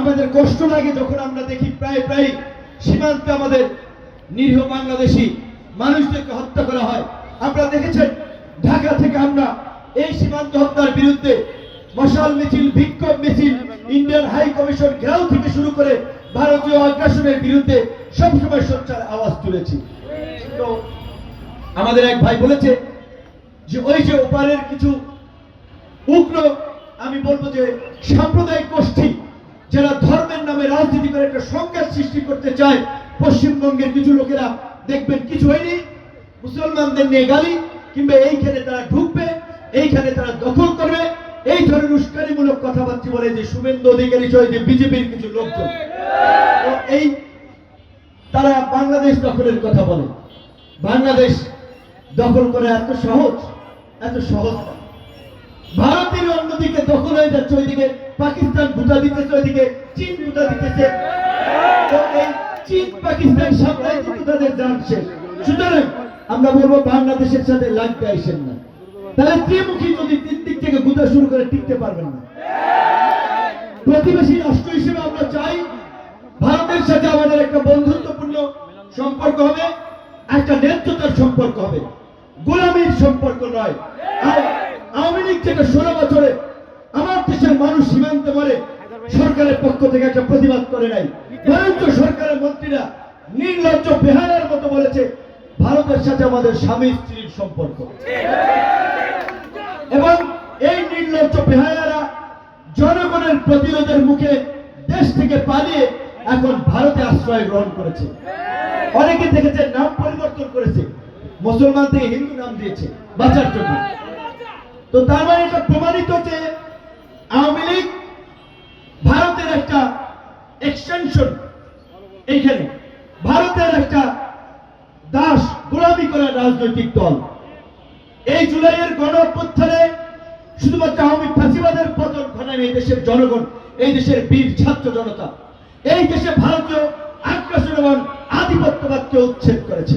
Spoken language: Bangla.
আমাদের কষ্ট লাগে যখন আমরা দেখি প্রায় প্রায় সীমান্তে আমাদের নিরীহ বাংলাদেশি মানুষদেরকে হত্যা করা হয়। আপনারা দেখেছেন, ঢাকা থেকে আমরা এই সীমান্ত হত্যার বিরুদ্ধে মশাল মিছিল, বিক্ষোভ মিছিল, ইন্ডিয়ান হাই কমিশন ঘেরাও থেকে শুরু করে ভারতীয় আগ্রাসনের বিরুদ্ধে সবসময় সোচ্চার আওয়াজ তুলেছি। তো আমাদের এক ভাই বলেছে যে, ওই যে ওপারের কিছু উগ্র, আমি বলব যে সাম্প্রদায়িক গোষ্ঠী যারা ধর্মের নামে রাজনীতি করে একটা সংঘাত সৃষ্টি করতে চায়, পশ্চিমবঙ্গের কিছু লোকেরা দেখবেন কিছু হয়নি। মুসলমানদের নিয়ে গালি, কিংবা এইখানে তারা ঢুকবে, এইখানে তারা দখল করবে। এই ধরনের উস্কানিমূলক কথাবার্তা বলে যে শুভেন্দু অধিকারী সহ যে বিজেপির কিছু লোকজন। এই তারা বাংলাদেশ দখলের কথা বলে। বাংলাদেশ দখল করা এত সহজ এত সহজ না। ভারতের অন্যদিকে দখল হয়ে যাচ্ছে ওইদিকে, পাকিস্তান ভুটা দিতেছে ওইদিকে, চীন ভুটা দিতেছে। চীন, পাকিস্তান তাদের শেষ। সুতরাং আমরা বলব বাংলাদেশের সাথে লাগতে আইসেন না। তাহলে ত্রিমুখী যদি তিন দিক থেকে শুরু করে টিকতে পারবেন না। প্রতিবেশী রাষ্ট্র হিসেবে আমরা চাই ভারতের সাথে আমাদের একটা বন্ধুত্বপূর্ণ সম্পর্ক হবে, একটা ন্যায্যতার সম্পর্ক হবে। গোলামীর সম্পর্ক নয়। থেকে ষোলো বছরে আমার দেশের মানুষ সীমান্তে মরে, সরকারের পক্ষ থেকে একটা প্রতিবাদ করে নাই। বরঞ্চ সরকারের মন্ত্রীরা নির্লজ্জ বেহারার মতো বলেছে, ভারতের সাথে আমাদের স্বামী স্ত্রীর সম্পর্ক। এবং এই নির্লজ্জ বেহায়ারা জনগণের প্রতিরোধের মুখে দেশ থেকে পালিয়ে এখন ভারতে আশ্রয় গ্রহণ করেছে। অনেকে দেখেছে নাম পরিবর্তন করেছে, মুসলমান থেকে হিন্দু নাম দিয়েছে, বাঁচার জন্য। তো তার মানে এটা প্রমাণিত যে আওয়ামী লীগ ভারতের একটা এক্সটেনশন এইখানে। ভারতের একটা দাস গোলামি করা রাজনৈতিক দল। এই জুলাইয়ের গণ শুধুমাত্র আওয়ামী ফাঁসিবাদের পতন ঘটায় এই দেশের জনগণ, এই দেশের বীর ছাত্র জনতা। এই দেশে ভারতীয় আগ্রাসন এবং আধিপত্যবাদকে উচ্ছেদ করেছে।